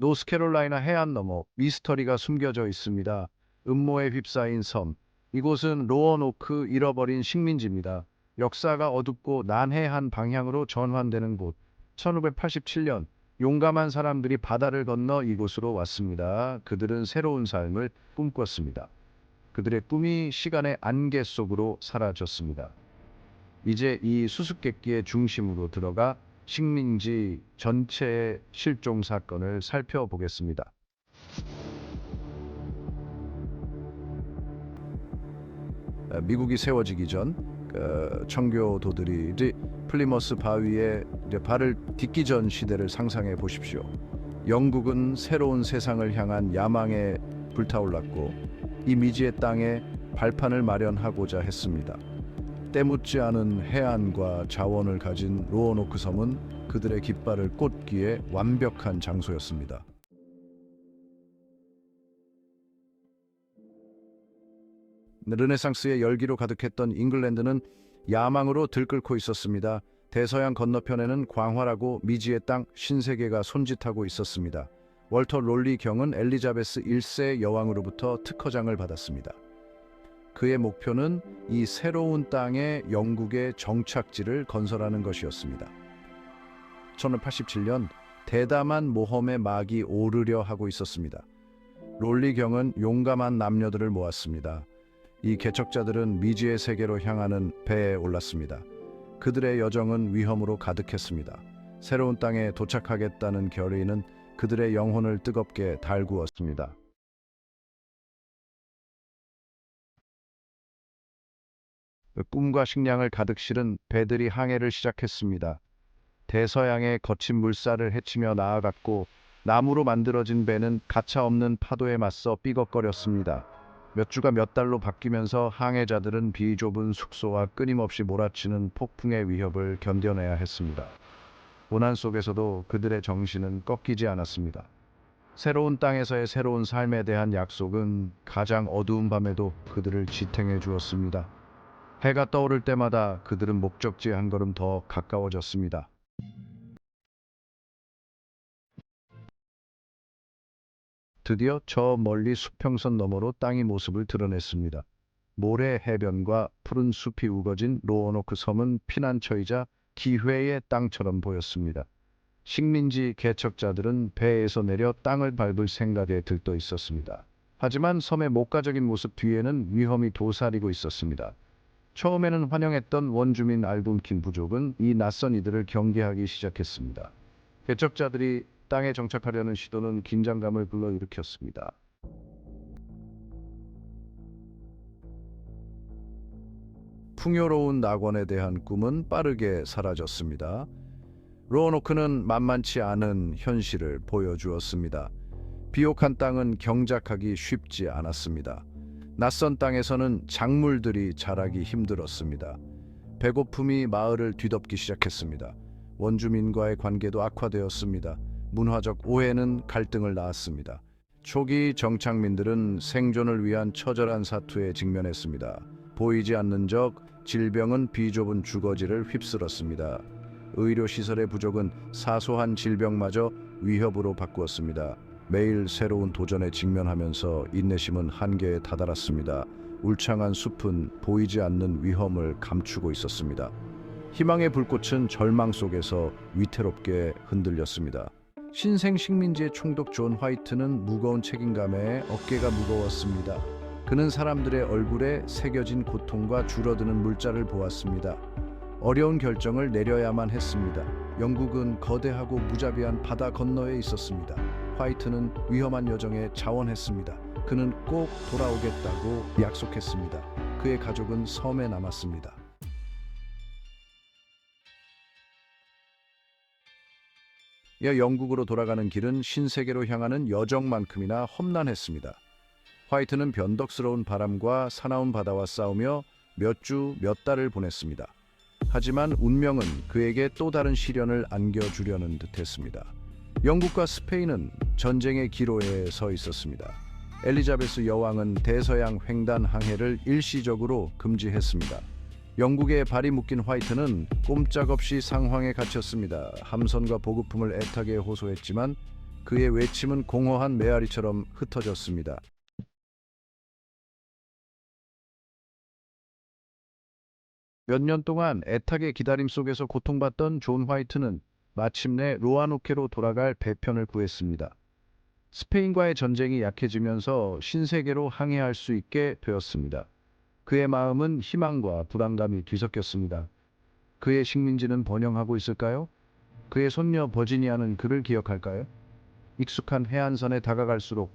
노스캐롤라이나 해안 너머 미스터리가 숨겨져 있습니다. 음모에 휩싸인 섬. 이곳은 로어노크 잃어버린 식민지입니다. 역사가 어둡고 난해한 방향으로 전환되는 곳. 1587년 용감한 사람들이 바다를 건너 이곳으로 왔습니다. 그들은 새로운 삶을 꿈꿨습니다. 그들의 꿈이 시간의 안개 속으로 사라졌습니다. 이제 이 수수께끼의 중심으로 들어가 식민지 전체의 실종 사건을 살펴보겠습니다. 어, 미국이 세워지기 전 어, 청교도들이 플리머스 바위에 발을 딛기 전 시대를 상상해 보십시오. 영국은 새로운 세상을 향한 야망에 불타올랐고 이 미지의 땅에 발판을 마련하고자 했습니다. 때묻지 않은 해안과 자원을 가진 로어노크 섬은 그들의 깃발을 꽂기에 완벽한 장소였습니다. 르네상스의 열기로 가득했던 잉글랜드는 야망으로 들끓고 있었습니다. 대서양 건너편에는 광활하고 미지의 땅 신세계가 손짓하고 있었습니다. 월터 롤리 경은 엘리자베스 1세 여왕으로부터 특허장을 받았습니다. 그의 목표는 이 새로운 땅에 영국의 정착지를 건설하는 것이었습니다. 1587년 대담한 모험의 막이 오르려 하고 있었습니다. 롤리 경은 용감한 남녀들을 모았습니다. 이 개척자들은 미지의 세계로 향하는 배에 올랐습니다. 그들의 여정은 위험으로 가득했습니다. 새로운 땅에 도착하겠다는 결의는 그들의 영혼을 뜨겁게 달구었습니다. 꿈과 식량을 가득 실은 배들이 항해를 시작했습니다. 대서양의 거친 물살을 헤치며 나아갔고 나무로 만들어진 배는 가차 없는 파도에 맞서 삐걱거렸습니다. 몇 주가 몇 달로 바뀌면서 항해자들은 비좁은 숙소와 끊임없이 몰아치는 폭풍의 위협을 견뎌내야 했습니다. 고난 속에서도 그들의 정신은 꺾이지 않았습니다. 새로운 땅에서의 새로운 삶에 대한 약속은 가장 어두운 밤에도 그들을 지탱해 주었습니다. 해가 떠오를 때마다 그들은 목적지에 한 걸음 더 가까워졌습니다. 드디어 저 멀리 수평선 너머로 땅이 모습을 드러냈습니다. 모래 해변과 푸른 숲이 우거진 로어노크 섬은 피난처이자 기회의 땅처럼 보였습니다. 식민지 개척자들은 배에서 내려 땅을 밟을 생각에 들떠 있었습니다. 하지만 섬의 목가적인 모습 뒤에는 위험이 도사리고 있었습니다. 처음에는 환영했던 원주민 알분킨 부족은 이 낯선 이들을 경계하기 시작했습니다. 개척자들이 땅에 정착하려는 시도는 긴장감을 불러일으켰습니다. 풍요로운 낙원에 대한 꿈은 빠르게 사라졌습니다. 로어노크는 만만치 않은 현실을 보여주었습니다. 비옥한 땅은 경작하기 쉽지 않았습니다. 낯선 땅에서는 작물들이 자라기 힘들었습니다. 배고픔이 마을을 뒤덮기 시작했습니다. 원주민과의 관계도 악화되었습니다. 문화적 오해는 갈등을 낳았습니다. 초기 정착민들은 생존을 위한 처절한 사투에 직면했습니다. 보이지 않는 적, 질병은 비좁은 주거지를 휩쓸었습니다. 의료시설의 부족은 사소한 질병마저 위협으로 바꾸었습니다. 매일 새로운 도전에 직면하면서 인내심은 한계에 다다랐습니다. 울창한 숲은 보이지 않는 위험을 감추고 있었습니다. 희망의 불꽃은 절망 속에서 위태롭게 흔들렸습니다. 신생 식민지의 총독 존 화이트는 무거운 책임감에 어깨가 무거웠습니다. 그는 사람들의 얼굴에 새겨진 고통과 줄어드는 물자를 보았습니다. 어려운 결정을 내려야만 했습니다. 영국은 거대하고 무자비한 바다 건너에 있었습니다. 화이트는 위험한 여정에 자원했습니다. 그는 꼭 돌아오겠다고 약속했습니다. 그의 가족은 섬에 남았습니다. 이어 영국으로 돌아가는 길은 신세계로 향하는 여정만큼이나 험난했습니다. 화이트는 변덕스러운 바람과 사나운 바다와 싸우며 몇 주 몇 달을 보냈습니다. 하지만 운명은 그에게 또 다른 시련을 안겨주려는 듯했습니다. 영국과 스페인은 전쟁의 기로에 서 있었습니다. 엘리자베스 여왕은 대서양 횡단 항해를 일시적으로 금지했습니다. 영국의 발이 묶인 화이트는 꼼짝없이 상황에 갇혔습니다. 함선과 보급품을 애타게 호소했지만 그의 외침은 공허한 메아리처럼 흩어졌습니다. 몇 년 동안 애타게 기다림 속에서 고통받던 존 화이트는 마침내 로아노케로 돌아갈 배편을 구했습니다. 스페인과의 전쟁이 약해지면서 신세계로 항해할 수 있게 되었습니다. 그의 마음은 희망과 불안감이 뒤섞였습니다. 그의 식민지는 번영하고 있을까요? 그의 손녀 버지니아는 그를 기억할까요? 익숙한 해안선에 다가갈수록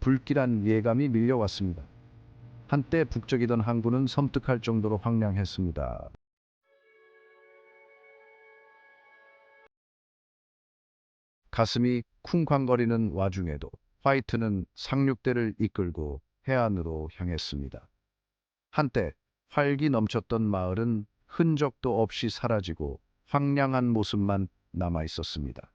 불길한 예감이 밀려왔습니다. 한때 북적이던 항구는 섬뜩할 정도로 황량했습니다. 가슴이 쿵쾅거리는 와중에도 화이트는 상륙대를 이끌고 해안으로 향했습니다. 한때 활기 넘쳤던 마을은 흔적도 없이 사라지고 황량한 모습만 남아 있었습니다.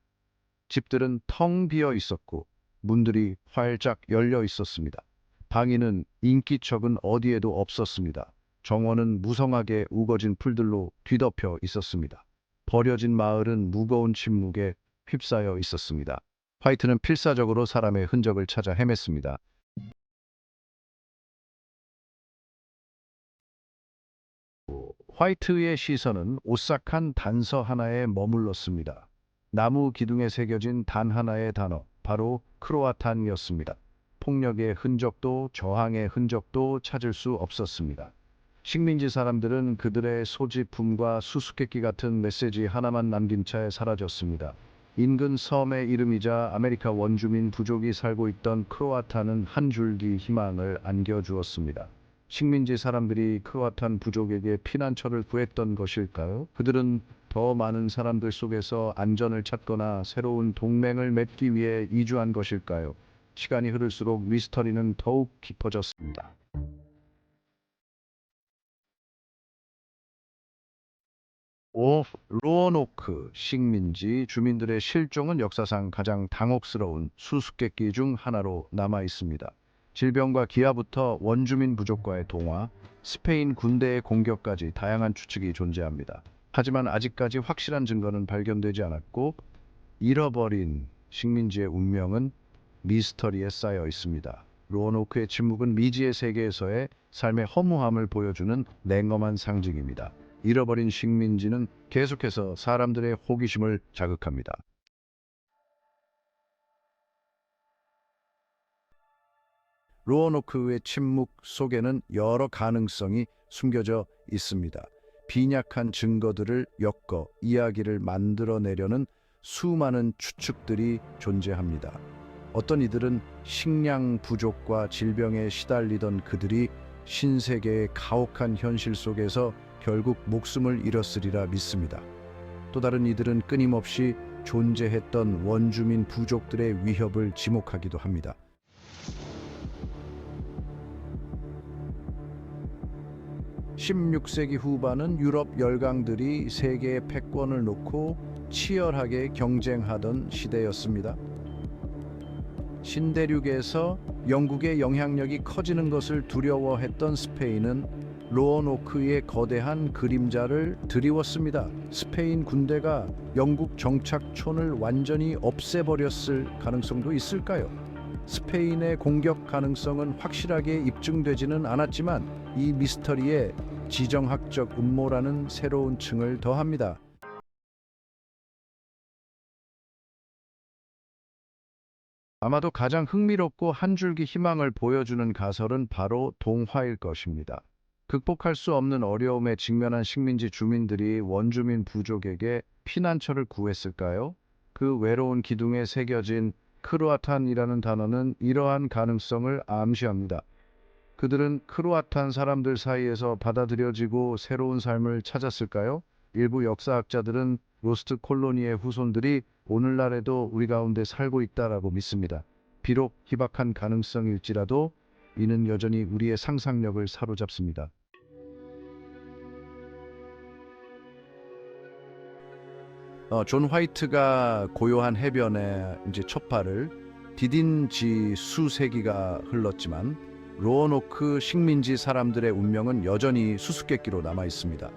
집들은 텅 비어 있었고 문들이 활짝 열려 있었습니다. 방위는 인기척은 어디에도 없었습니다. 정원은 무성하게 우거진 풀들로 뒤덮여 있었습니다. 버려진 마을은 무거운 침묵에 휩싸여 있었습니다. 화이트는 필사적으로 사람의 흔적을 찾아 헤맸습니다. 화이트의 시선은 오싹한 단서 하나에 머물렀습니다. 나무 기둥에 새겨진 단 하나의 단어, 바로 크로아탄이었습니다. 폭력의 흔적도 저항의 흔적도 찾을 수 없었습니다. 식민지 사람들은 그들의 소지품과 수수께끼 같은 메시지 하나만 남긴 채 사라졌습니다. 인근 섬의 이름이자 아메리카 원주민 부족이 살고 있던 크로아탄은 한 줄기 희망을 안겨주었습니다. 식민지 사람들이 크로아탄 부족에게 피난처를 구했던 것일까요? 그들은 더 많은 사람들 속에서 안전을 찾거나 새로운 동맹을 맺기 위해 이주한 것일까요? 시간이 흐를수록 미스터리는 더욱 깊어졌습니다. 오 로어노크 식민지 주민들의 실종은 역사상 가장 당혹스러운 수수께끼 중 하나로 남아 있습니다. 질병과 기아부터 원주민 부족과의 동화, 스페인 군대의 공격까지 다양한 추측이 존재합니다. 하지만 아직까지 확실한 증거는 발견되지 않았고 잃어버린 식민지의 운명은 미스터리에 쌓여 있습니다. 로어노크의 침묵은 미지의 세계에서의 삶의 허무함을 보여주는 냉엄한 상징입니다. 잃어버린 식민지는 계속해서 사람들의 호기심을 자극합니다. 로어노크의 침묵 속에는 여러 가능성이 숨겨져 있습니다. 빈약한 증거들을 엮어 이야기를 만들어내려는 수많은 추측들이 존재합니다. 어떤 이들은 식량 부족과 질병에 시달리던 그들이 신세계의 가혹한 현실 속에서 결국 목숨을 잃었으리라 믿습니다. 또 다른 이들은 끊임없이 존재했던 원주민 부족들의 위협을 지목하기도 합니다. 16세기 후반은 유럽 열강들이 세계의 패권을 놓고 치열하게 경쟁하던 시대였습니다. 신대륙에서 영국의 영향력이 커지는 것을 두려워했던 스페인은 로어노크의 거대한 그림자를 드리웠습니다. 스페인 군대가 영국 정착촌을 완전히 없애버렸을 가능성도 있을까요? 스페인의 공격 가능성은 확실하게 입증되지는 않았지만 이 미스터리에 지정학적 음모라는 새로운 층을 더합니다. 아마도 가장 흥미롭고 한 줄기 희망을 보여주는 가설은 바로 동화일 것입니다. 극복할 수 없는 어려움에 직면한 식민지 주민들이 원주민 부족에게 피난처를 구했을까요? 그 외로운 기둥에 새겨진 크로아탄이라는 단어는 이러한 가능성을 암시합니다. 그들은 크로아탄 사람들 사이에서 받아들여지고 새로운 삶을 찾았을까요? 일부 역사학자들은 로스트 콜로니의 후손들이 오늘날에도 우리 가운데 살고 있다라고 믿습니다. 비록 희박한 가능성일지라도 이는 여전히 우리의 상상력을 사로잡습니다. 어, 존 화이트가 고요한 해변에 이제 첫 발을 디딘 지 수세기가 흘렀지만 로어노크 식민지 사람들의 운명은 여전히 수수께끼로 남아 있습니다.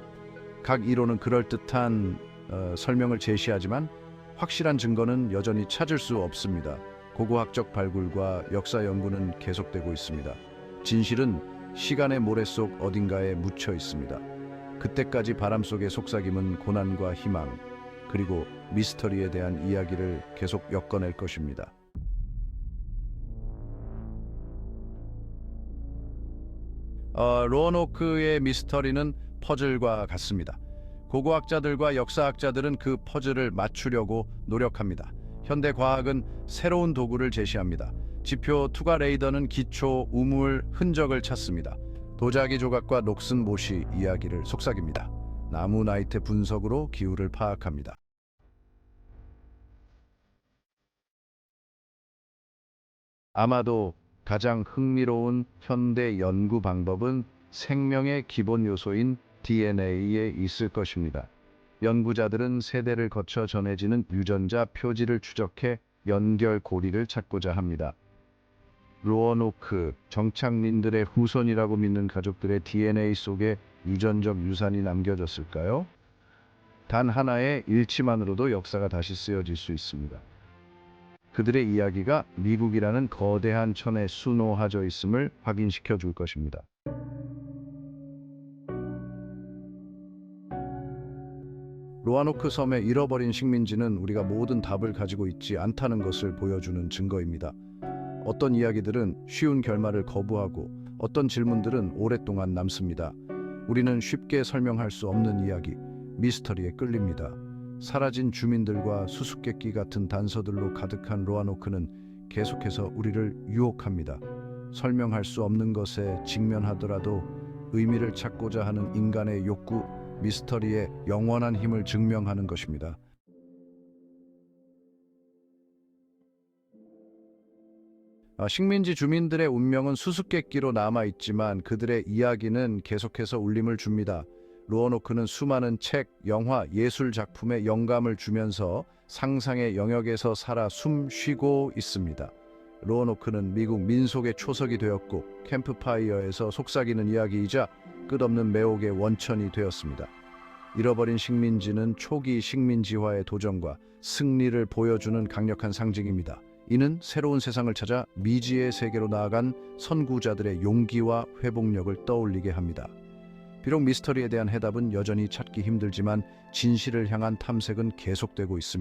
각 이론은 그럴듯한 어, 설명을 제시하지만 확실한 증거는 여전히 찾을 수 없습니다. 고고학적 발굴과 역사 연구는 계속되고 있습니다. 진실은 시간의 모래 속 어딘가에 묻혀 있습니다. 그때까지 바람 속의 속삭임은 고난과 희망, 그리고 미스터리에 대한 이야기를 계속 엮어낼 것입니다. 어, 로어노크의 미스터리는 퍼즐과 같습니다. 고고학자들과 역사학자들은 그 퍼즐을 맞추려고 노력합니다. 현대 과학은 새로운 도구를 제시합니다. 지표 투과 레이더는 기초 우물 흔적을 찾습니다. 도자기 조각과 녹슨 못이 이야기를 속삭입니다. 나무 나이테 분석으로 기후를 파악합니다. 아마도 가장 흥미로운 현대 연구 방법은 생명의 기본 요소인 DNA에 있을 것입니다. 연구자들은 세대를 거쳐 전해지는 유전자 표지를 추적해 연결 고리를 찾고자 합니다. 로어노크, 정착민들의 후손이라고 믿는 가족들의 DNA 속에 유전적 유산이 남겨졌을까요? 단 하나의 일치만으로도 역사가 다시 쓰여질 수 있습니다. 그들의 이야기가 미국이라는 거대한 천에 수놓아져 있음을 확인시켜 줄 것입니다. 로아노크 섬의 잃어버린 식민지는 우리가 모든 답을 가지고 있지 않다는 것을 보여주는 증거입니다. 어떤 이야기들은 쉬운 결말을 거부하고 어떤 질문들은 오랫동안 남습니다. 우리는 쉽게 설명할 수 없는 이야기, 미스터리에 끌립니다. 사라진 주민들과 수수께끼 같은 단서들로 가득한 로아노크는 계속해서 우리를 유혹합니다. 설명할 수 없는 것에 직면하더라도 의미를 찾고자 하는 인간의 욕구, 미스터리의 영원한 힘을 증명하는 것입니다. 식민지 주민들의 운명은 수수께끼로 남아 있지만 그들의 이야기는 계속해서 울림을 줍니다. 로어노크는 수많은 책, 영화, 예술 작품에 영감을 주면서 상상의 영역에서 살아 숨 쉬고 있습니다. 로어노크는 미국 민속의 초석이 되었고 캠프파이어에서 속삭이는 이야기이자 끝없는 매혹의 원천이 되었습니다. 잃어버린 식민지는 초기 식민지화의 도전과 승리를 보여주는 강력한 상징입니다. 이는 새로운 세상을 찾아 미지의 세계로 나아간 선구자들의 용기와 회복력을 떠올리게 합니다. 비록 미스터리에 대한 해답은 여전히 찾기 힘들지만 진실을 향한 탐색은 계속되고 있습니다.